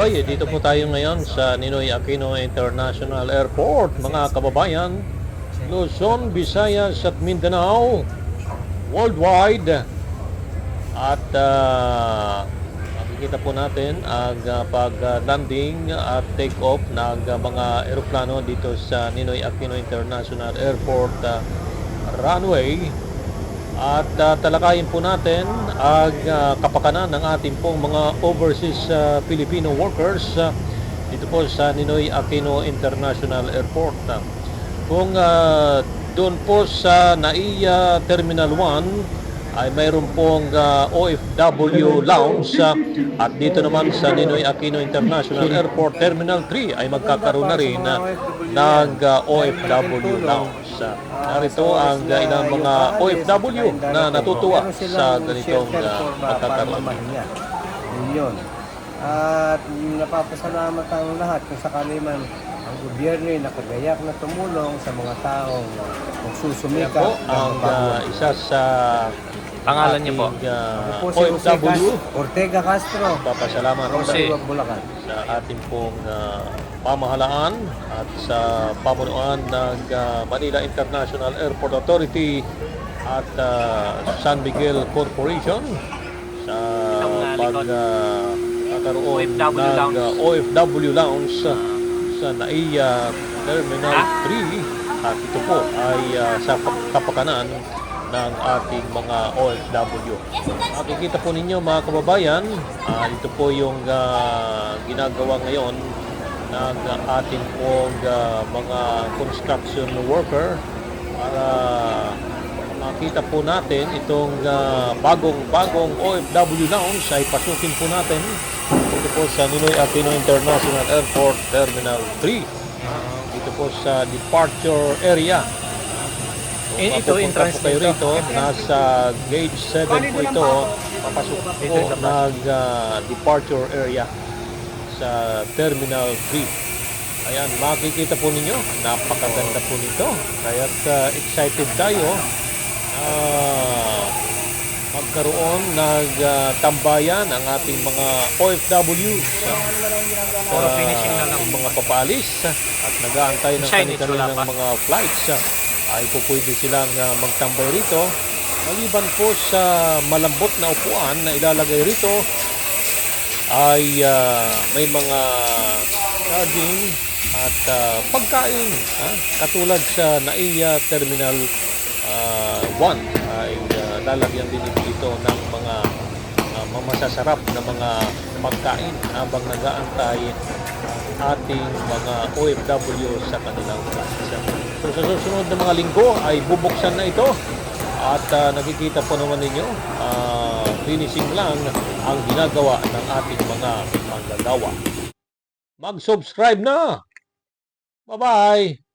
Oy, dito po tayo ngayon sa Ninoy Aquino International Airport, mga kababayan. Luzon, Visayas at Mindanao, worldwide. At ah, makikita po natin ang ah, pag-landing at take-off ng ah, mga eroplano dito sa Ninoy Aquino International Airport ah, runway. At uh, talakayin po natin ang uh, kapakanan ng ating pong mga overseas uh, Filipino workers uh, dito po sa Ninoy Aquino International Airport. Uh, kung uh, doon po sa NAIA Terminal 1 ay mayroon pong uh, OFW lounge uh, at dito naman sa Ninoy Aquino International Airport Terminal 3 ay magkakaroon na rin uh, ng uh, OFW lounge. Uh, narito ang uh, ilang mga OFW na natutuwa sa ganitong uh, pagkakaroon. Yun. At napapasalamat ang lahat kung sakali man ang gobyerno ay nakagayak na tumulong sa mga taong Yan magsusumika po ng ang uh, isa sa Pangalan niyo po? uh, Ako po si Jose OFW. Cas- Ortega Castro. Papasalamat Rosario, sa Bulacan. sa ating pong ah, pamahalaan at sa pamunuan ng ah, Manila International Airport Authority at ah, San Miguel Corporation sa pag ah, OFW ng Lounge. ah, OFW Lounge sa, sa NAIA Terminal 3 at ito po ay ah, sa kapakanan ng ating mga OFW. Makikita po ninyo mga kababayan, ah, ito po yung ah, ginagawa ngayon ng ating pong ah, mga construction worker para makita po natin itong ah, bagong-bagong OFW lounge ay pasukin po natin. Ito po sa Ninoy Aquino International Airport Terminal 3 Ah, dito po sa departure area Eh, ito, mapupunta entrance po kayo rito, nasa gate 7 po ito, papasok po ng ah, departure area sa Terminal 3. Ayan, makikita po ninyo, napakaganda po nito. Kaya excited tayo na magkaroon ng ah, tambayan ang ating mga OFW sa, sa lang. mga papalis at nag-aantay ng kanilang mga flights ay po pwede silang ah, magtambay rito. Maliban po sa malambot na upuan na ilalagay rito ay ah, may mga charging at ah, pagkain ah, katulad sa NAIA Terminal ah, 1 ay ah, lalagyan din dito ng mga uh, masasarap na mga pagkain habang nag-aantay ating mga OFW sa kanilang flights. So sa susunod na mga linggo ay bubuksan na ito at ah, nakikita po naman ninyo ah, finishing lang ang ginagawa ng ating mga manggagawa. Mag-subscribe na! Bye-bye!